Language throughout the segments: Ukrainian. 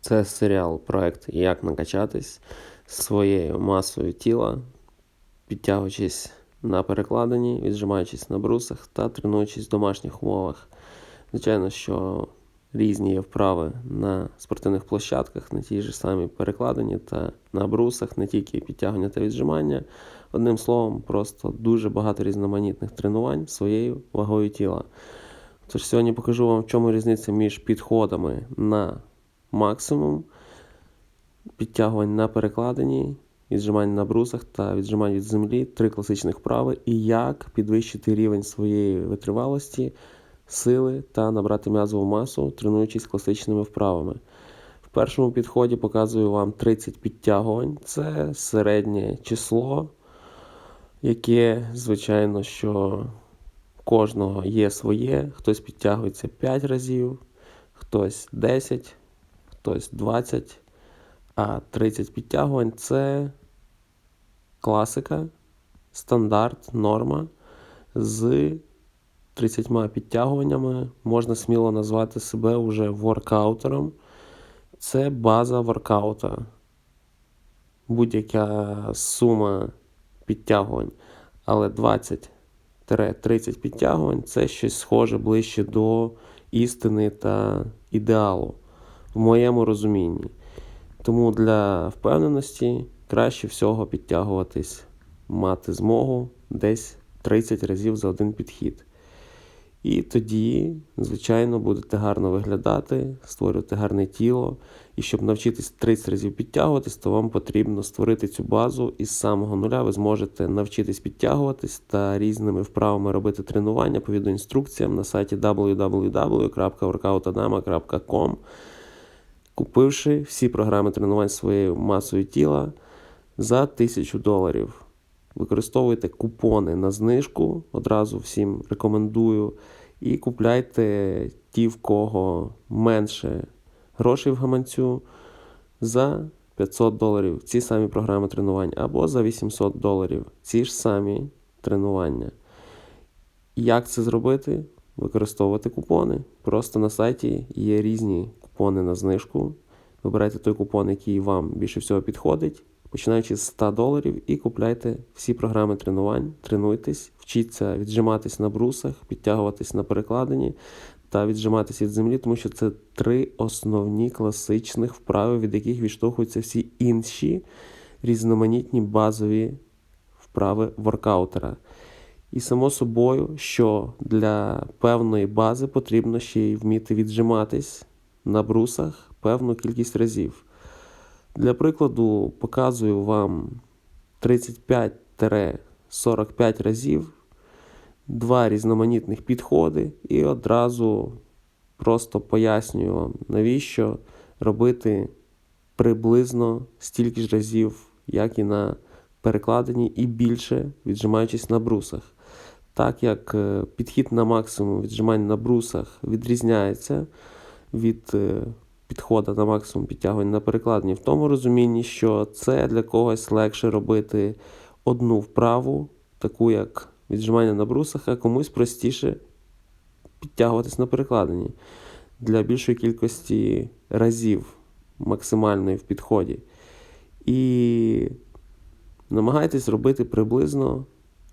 Це серіал проект Як накачатись своєю масою тіла, підтягуючись на перекладині, віджимаючись на брусах та тренуючись в домашніх умовах. Звичайно, що різні є вправи на спортивних площадках, на тій ж самій перекладині та на брусах, не тільки підтягування та віджимання. Одним словом, просто дуже багато різноманітних тренувань своєю вагою тіла. Тож сьогодні покажу вам, в чому різниця між підходами на максимум, підтягувань на перекладині, віджимань на брусах та віджимань від землі, три класичних вправи, і як підвищити рівень своєї витривалості, сили та набрати м'язову масу, тренуючись класичними вправами. В першому підході показую вам 30 підтягувань. Це середнє число, яке, звичайно, що кожного є своє. Хтось підтягується 5 разів, хтось 10, хтось 20, а 30 підтягувань це класика, стандарт, норма. З 30 підтягуваннями можна сміло назвати себе вже воркаутером. Це база воркаута. Будь-яка сума підтягувань. Але 20-30 підтягувань це щось схоже ближче до істини та ідеалу в моєму розумінні. Тому для впевненості краще всього підтягуватись, мати змогу десь 30 разів за один підхід. І тоді, звичайно, будете гарно виглядати, створювати гарне тіло. І щоб навчитись 30 разів підтягуватись, то вам потрібно створити цю базу і з самого нуля ви зможете навчитись підтягуватись та різними вправами робити тренування по відеоінструкціям на сайті www.workoutadama.com купивши всі програми тренувань своєю масою тіла за 1000 доларів. Використовуйте купони на знижку, одразу всім рекомендую. І купляйте ті, в кого менше грошей в гаманцю за 500 доларів ці самі програми тренувань, або за 800 доларів ці ж самі тренування. Як це зробити? Використовувати купони. Просто на сайті є різні купони на знижку. Вибирайте той купон, який вам більше всього підходить починаючи з 100 доларів, і купляйте всі програми тренувань, тренуйтесь, вчіться віджиматись на брусах, підтягуватись на перекладині та віджиматись від землі, тому що це три основні класичних вправи, від яких відштовхуються всі інші різноманітні базові вправи воркаутера. І само собою, що для певної бази потрібно ще й вміти віджиматись на брусах певну кількість разів. Для прикладу, показую вам 35-45 разів, два різноманітних підходи, і одразу просто пояснюю вам, навіщо робити приблизно стільки ж разів, як і на перекладині, і більше віджимаючись на брусах. Так як е, підхід на максимум віджимань на брусах відрізняється від е, підходу на максимум підтягувань на перекладні в тому розумінні, що це для когось легше робити одну вправу, таку як віджимання на брусах, а комусь простіше підтягуватись на перекладині для більшої кількості разів максимальної в підході. І намагайтесь робити приблизно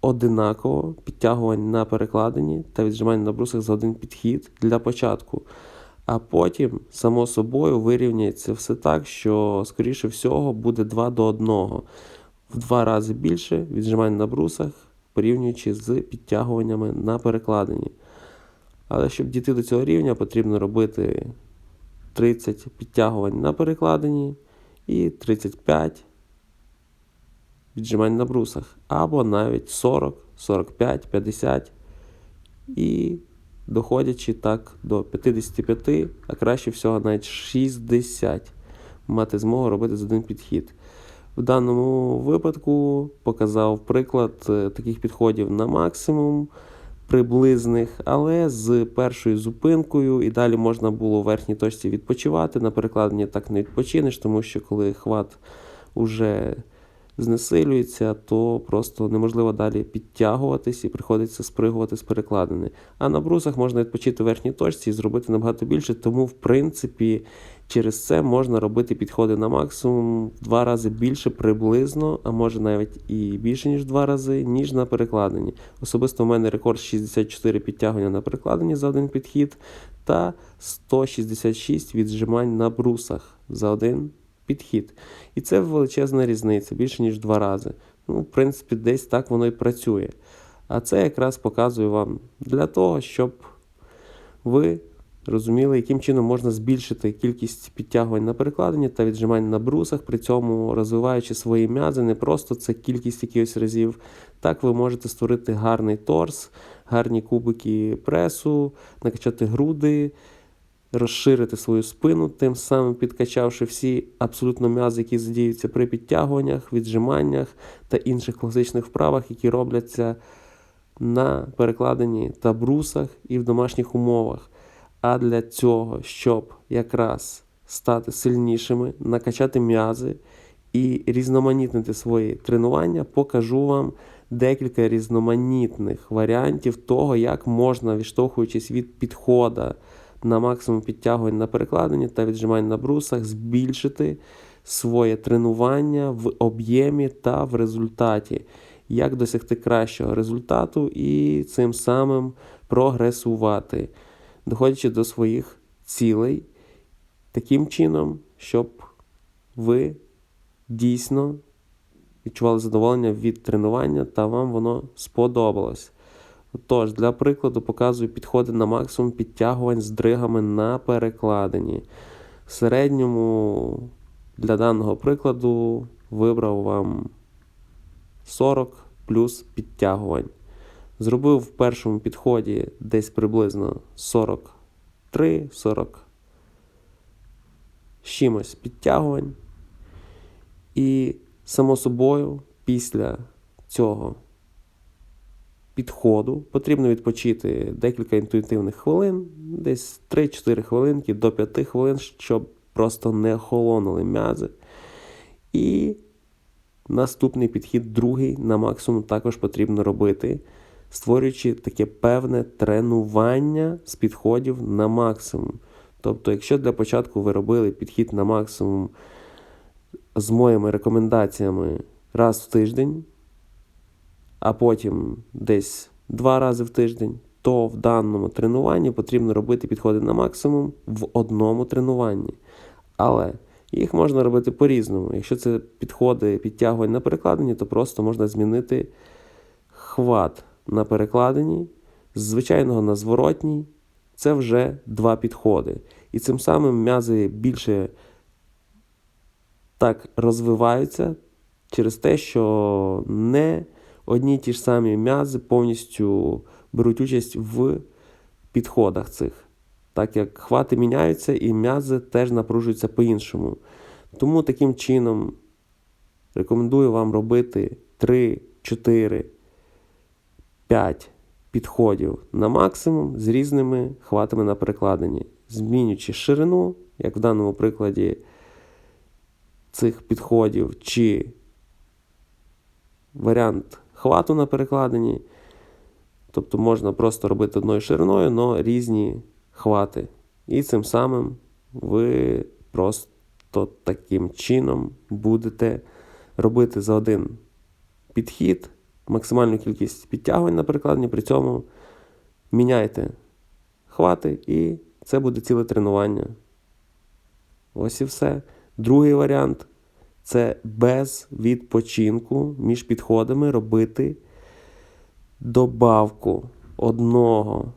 одинаково підтягувань на перекладині та віджимання на брусах за один підхід для початку. А потім, само собою, вирівняється все так, що, скоріше всього, буде 2 до 1. В два рази більше віджимань на брусах, порівнюючи з підтягуваннями на перекладині. Але щоб дійти до цього рівня, потрібно робити 30 підтягувань на перекладині і 35 віджимань на брусах. Або навіть 40, 45, 50 і доходячи так до 55, а краще всього навіть 60 мати змогу робити за один підхід. В даному випадку показав приклад е, таких підходів на максимум приблизних, але з першою зупинкою і далі можна було в верхній точці відпочивати. На перекладенні так не відпочинеш, тому що коли хват уже знесилюється, то просто неможливо далі підтягуватись і приходиться спригувати з перекладини. А на брусах можна відпочити в верхній точці і зробити набагато більше, тому, в принципі, Через це можна робити підходи на максимум в два рази більше приблизно, а може навіть і більше, ніж два рази, ніж на перекладенні. Особисто в мене рекорд 64 підтягування на перекладенні за один підхід та 166 віджимань на брусах за один підхід. І це величезна різниця, більше ніж два рази. Ну, в принципі, десь так воно і працює. А це якраз показую вам для того, щоб ви розуміли, яким чином можна збільшити кількість підтягувань на перекладенні та віджимань на брусах, при цьому розвиваючи свої м'язи, не просто це кількість якихось разів. Так ви можете створити гарний торс, гарні кубики пресу, накачати груди. Розширити свою спину, тим самим підкачавши всі абсолютно м'язи, які задіються при підтягуваннях, віджиманнях та інших класичних вправах, які робляться на перекладенні та брусах і в домашніх умовах. А для цього, щоб якраз стати сильнішими, накачати м'язи і різноманітнити свої тренування, покажу вам декілька різноманітних варіантів того, як можна, відштовхуючись від підходу на максимум підтягувань на перекладенні та віджимань на брусах, збільшити своє тренування в об'ємі та в результаті, як досягти кращого результату і цим самим прогресувати, доходячи до своїх цілей таким чином, щоб ви дійсно відчували задоволення від тренування та вам воно сподобалось. Тож, для прикладу, показую підходи на максимум підтягувань з дригами на перекладенні. В середньому для даного прикладу вибрав вам 40 плюс підтягувань. Зробив в першому підході десь приблизно 43, 40 чимось підтягувань. І, само собою, після цього підходу потрібно відпочити декілька інтуїтивних хвилин, десь 3-4 хвилинки до 5 хвилин, щоб просто не охолонули м'язи. І наступний підхід, другий, на максимум також потрібно робити, створюючи таке певне тренування з підходів на максимум. Тобто, якщо для початку ви робили підхід на максимум з моїми рекомендаціями раз в тиждень, а потім десь два рази в тиждень, то в даному тренуванні потрібно робити підходи на максимум в одному тренуванні. Але їх можна робити по-різному. Якщо це підходи підтягувань на перекладенні, то просто можна змінити хват на перекладенні, з звичайного на зворотній. Це вже два підходи. І цим самим м'язи більше так розвиваються через те, що не одні ті ж самі м'язи повністю беруть участь в підходах цих. Так як хвати міняються і м'язи теж напружуються по-іншому. Тому таким чином рекомендую вам робити 3, 4, 5 підходів на максимум з різними хватами на перекладенні, змінюючи ширину, як в даному прикладі цих підходів, чи варіант хвату на перекладенні. Тобто можна просто робити одною шириною, але різні хвати. І цим самим ви просто таким чином будете робити за один підхід, максимальну кількість підтягувань на перекладенні, при цьому міняйте хвати, і це буде ціле тренування. Ось і все. Другий варіант це без відпочинку між підходами робити добавку одного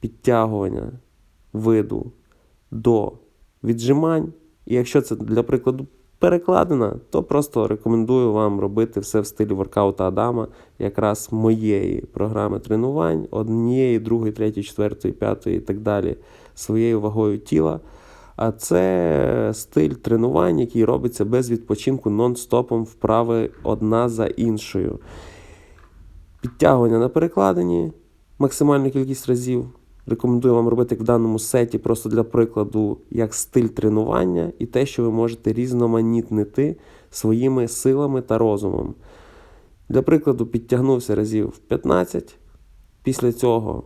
підтягування виду до віджимань. І якщо це, для прикладу, перекладена, то просто рекомендую вам робити все в стилі воркаута Адама, якраз моєї програми тренувань, однієї, другої, третьої, четвертої, п'ятої і так далі, своєю вагою тіла. А це стиль тренувань, який робиться без відпочинку нон-стопом вправи одна за іншою. Підтягування на перекладенні максимальну кількість разів. Рекомендую вам робити в даному сеті, просто для прикладу, як стиль тренування і те, що ви можете різноманітнити своїми силами та розумом. Для прикладу, підтягнувся разів 15. Після цього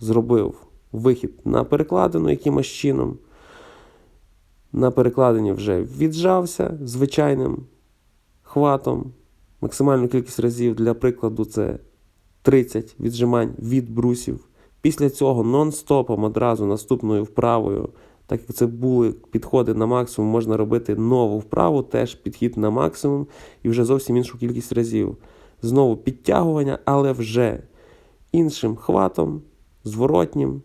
зробив вихід на перекладину якимось чином. На перекладині вже віджався звичайним хватом. Максимальну кількість разів для прикладу це 30 віджимань від брусів. Після цього нон-стопом одразу наступною вправою, так як це були підходи на максимум, можна робити нову вправу, теж підхід на максимум і вже зовсім іншу кількість разів. Знову підтягування, але вже іншим хватом, зворотнім.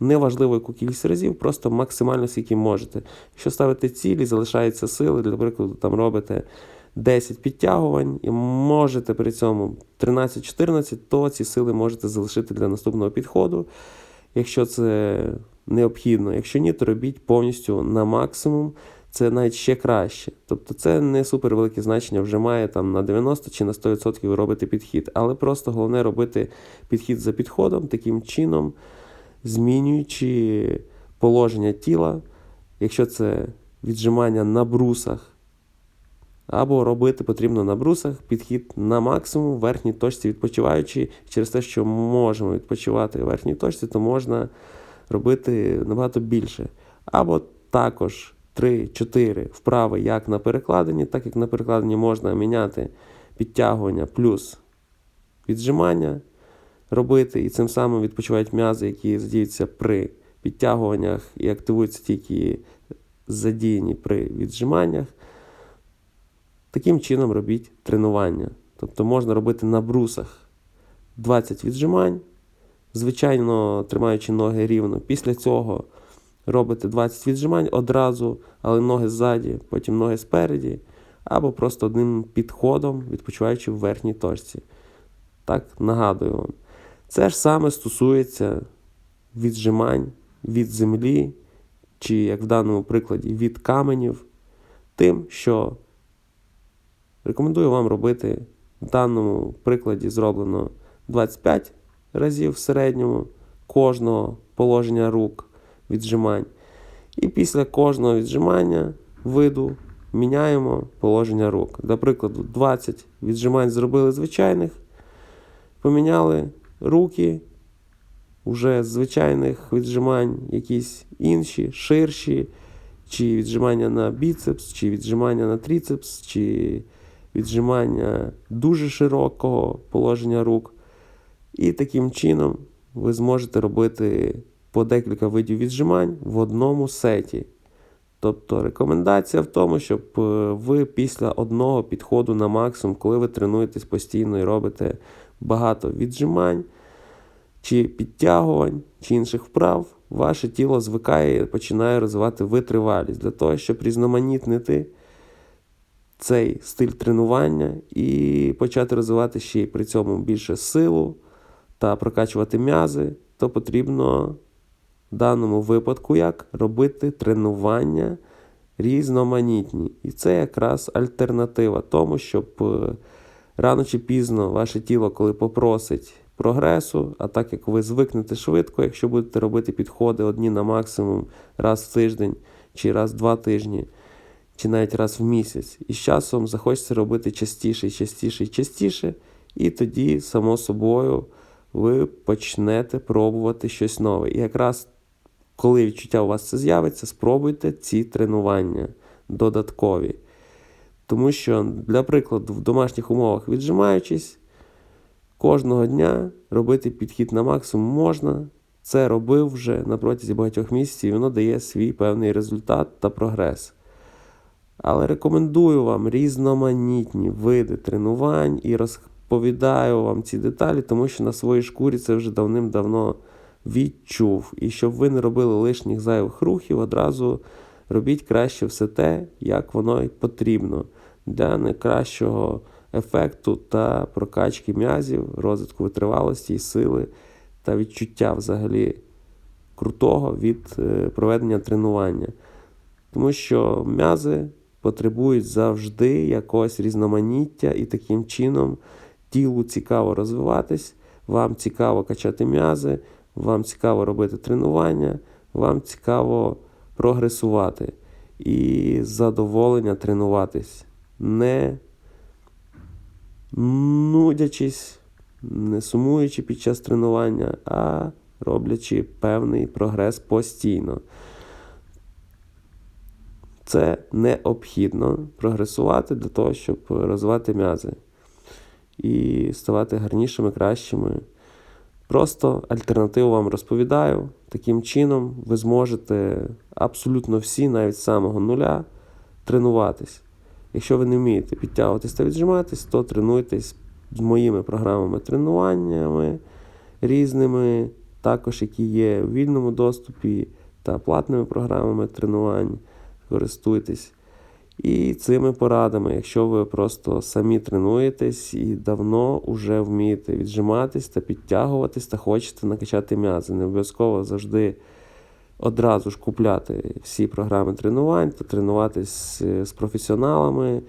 Неважливо, яку кількість разів, просто максимально скільки можете. Якщо ставите цілі, залишаються сили, для прикладу, там робите 10 підтягувань і можете при цьому 13-14, то ці сили можете залишити для наступного підходу, якщо це необхідно. Якщо ні, то робіть повністю на максимум. Це навіть ще краще. Тобто це не супер велике значення, вже має там на 90 чи на 100% ви робите підхід. Але просто головне робити підхід за підходом, таким чином, змінюючи положення тіла, якщо це віджимання на брусах, або робити потрібно на брусах підхід на максимум в верхній точці відпочиваючи. Через те, що можемо відпочивати в верхній точці, то можна робити набагато більше. Або також 3-4 вправи як на перекладині, так як на перекладині можна міняти підтягування плюс віджимання робити, і цим самим відпочивають м'язи, які задіються при підтягуваннях і активуються тільки задіяні при віджиманнях. Таким чином робіть тренування. Тобто можна робити на брусах 20 віджимань, звичайно, тримаючи ноги рівно. Після цього робите 20 віджимань одразу, але ноги ззаді, потім ноги спереді, або просто одним підходом, відпочиваючи в верхній точці. Так, нагадую вам. Це ж саме стосується віджимань від землі, чи, як в даному прикладі, від каменів, тим, що рекомендую вам робити в даному прикладі зроблено 25 разів в середньому кожного положення рук віджимань. І після кожного віджимання виду міняємо положення рук. Для прикладу, 20 віджимань зробили звичайних, поміняли руки вже з звичайних віджимань, якісь інші, ширші, чи віджимання на біцепс, чи віджимання на тріцепс, чи віджимання дуже широкого положення рук. І таким чином ви зможете робити по декілька видів віджимань в одному сеті. Тобто рекомендація в тому, щоб е, ви після одного підходу на максимум, коли ви тренуєтесь постійно і робите багато віджимань, чи підтягувань, чи інших вправ, ваше тіло звикає і починає розвивати витривалість. Для того, щоб різноманітнити цей стиль тренування і почати розвивати ще й при цьому більше силу та прокачувати м'язи, то потрібно в даному випадку як робити тренування різноманітні. І це якраз альтернатива тому, щоб е, рано чи пізно ваше тіло, коли попросить прогресу, а так як ви звикнете швидко, якщо будете робити підходи одні на максимум раз в тиждень чи раз в два тижні. Чи навіть раз в місяць, і з часом захочеться робити частіше, частіше і частіше, і тоді, само собою, ви почнете пробувати щось нове. І якраз коли відчуття у вас це з'явиться, спробуйте ці тренування додаткові. Тому що, для прикладу, в домашніх умовах віджимаючись, кожного дня робити підхід на максимум можна. Це робив вже на протязі багатьох місяців, і воно дає свій певний результат та прогрес. Але рекомендую вам різноманітні види тренувань і розповідаю вам ці деталі, тому що на своїй шкурі це вже давним-давно відчув. І щоб ви не робили лишніх зайвих рухів, одразу робіть краще все те, як воно й потрібно для найкращого ефекту та прокачки м'язів, розвитку витривалості і сили та відчуття взагалі крутого від е, проведення тренування. Тому що м'язи потребують завжди якогось різноманіття, і таким чином тілу цікаво розвиватись, вам цікаво качати м'язи, вам цікаво робити тренування, вам цікаво прогресувати і задоволення тренуватись, не нудячись, не сумуючи під час тренування, а роблячи певний прогрес постійно. Це необхідно прогресувати для того, щоб розвивати м'язи і ставати гарнішими, кращими. Просто альтернативу вам розповідаю. Таким чином, ви зможете абсолютно всі, навіть з самого нуля, тренуватись. Якщо ви не вмієте підтягуватись та віджиматись, то тренуйтесь з моїми програмами тренуваннями різними, також які є в вільному доступі та платними програмами тренувань. Користуйтесь. І цими порадами, якщо ви просто самі тренуєтесь і давно вже вмієте віджиматись та підтягуватись та хочете накачати м'язи. Не обов'язково завжди одразу ж купляти всі програми тренувань та тренуватись з професіоналами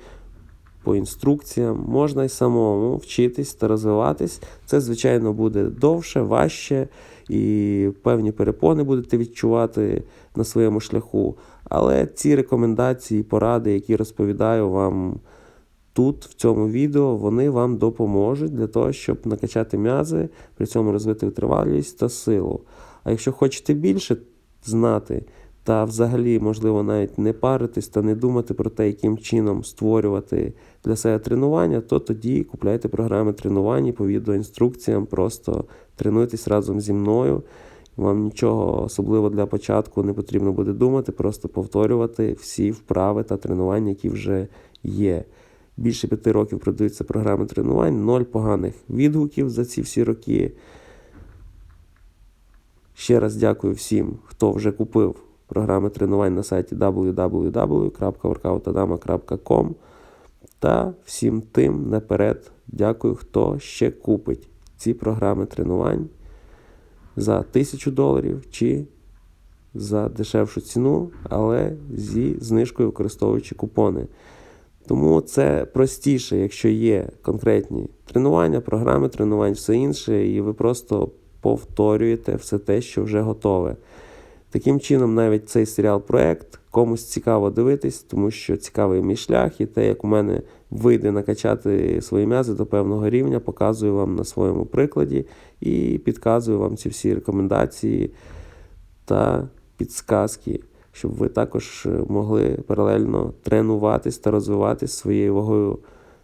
по інструкціям. Можна й самому вчитись та розвиватись. Це, звичайно, буде довше, важче і певні перепони будете відчувати на своєму шляху. Але ці рекомендації, поради, які розповідаю вам тут, в цьому відео, вони вам допоможуть для того, щоб накачати м'язи, при цьому розвити витривалість та силу. А якщо хочете більше знати, та взагалі, можливо, навіть не паритись та не думати про те, яким чином створювати для себе тренування, то тоді купляйте програми тренувань по відеоінструкціям, просто тренуйтесь разом зі мною. Вам нічого особливо для початку не потрібно буде думати, просто повторювати всі вправи та тренування, які вже є. Більше п'яти років продаються програми тренувань, ноль поганих відгуків за ці всі роки. Ще раз дякую всім, хто вже купив програми тренувань на сайті www.workoutadama.com та всім тим наперед дякую, хто ще купить ці програми тренувань за 1000 доларів чи за дешевшу ціну, але зі знижкою використовуючи купони. Тому це простіше, якщо є конкретні тренування, програми тренувань, все інше, і ви просто повторюєте все те, що вже готове. Таким чином, навіть цей серіал-проект комусь цікаво дивитись, тому що цікавий мій шлях, і те, як у мене вийде накачати свої м'язи до певного рівня, показую вам на своєму прикладі і підказую вам ці всі рекомендації та підсказки, щоб ви також могли паралельно тренуватись та розвиватись своєю вагою,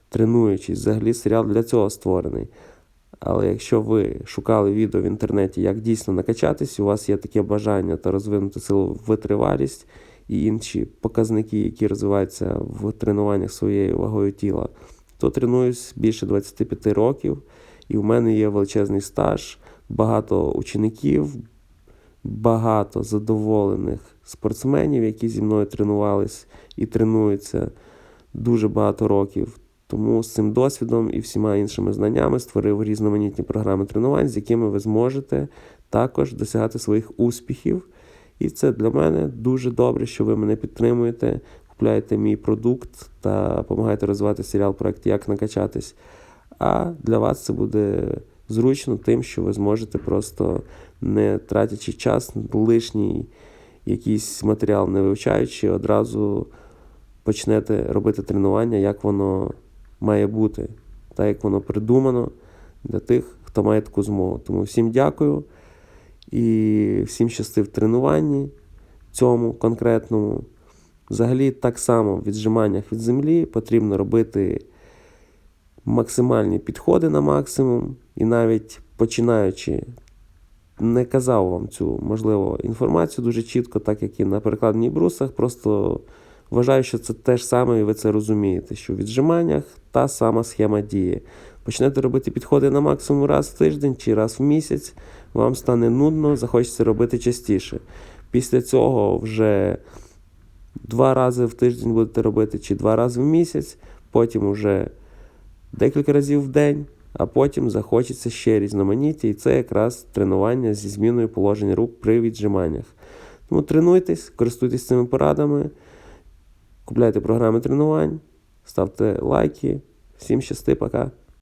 тренуючись. Взагалі серіал для цього створений. Але якщо ви шукали відео в інтернеті, як дійсно накачатись, у вас є таке бажання та розвинути силу витривалість і інші показники, які розвиваються в тренуваннях своєю вагою тіла, то тренуюсь більше 25 років, і в мене є величезний стаж, багато учеників, багато задоволених спортсменів, які зі мною тренувались і тренуються дуже багато років. Тому з цим досвідом і всіма іншими знаннями створив різноманітні програми тренувань, з якими ви зможете також досягати своїх успіхів. І це для мене дуже добре, що ви мене підтримуєте, купляєте мій продукт та допомагаєте розвивати серіал проект Як накачатись. А для вас це буде зручно тим, що ви зможете просто не тратячи час, лишній якийсь матеріал не вивчаючи, одразу почнете робити тренування, як воно має бути, так як воно придумано для тих, хто має таку змогу. Тому всім дякую і всім щасти в тренуванні цьому конкретному. Взагалі, так само в віджиманнях від землі потрібно робити максимальні підходи на максимум. І навіть починаючи, не казав вам цю можливо інформацію дуже чітко, так як і на перекладній брусах, просто Вважаю, що це те ж саме, і ви це розумієте, що в віджиманнях та сама схема діє. Почнете робити підходи на максимум раз в тиждень чи раз в місяць, вам стане нудно, захочеться робити частіше. Після цього вже два рази в тиждень будете робити чи два рази в місяць, потім вже декілька разів в день, а потім захочеться ще різноманіття, і це якраз тренування зі зміною положення рук при віджиманнях. Тому тренуйтесь, користуйтесь цими порадами. Купляйте програми тренувань, ставте лайки. Всім щасти, пока.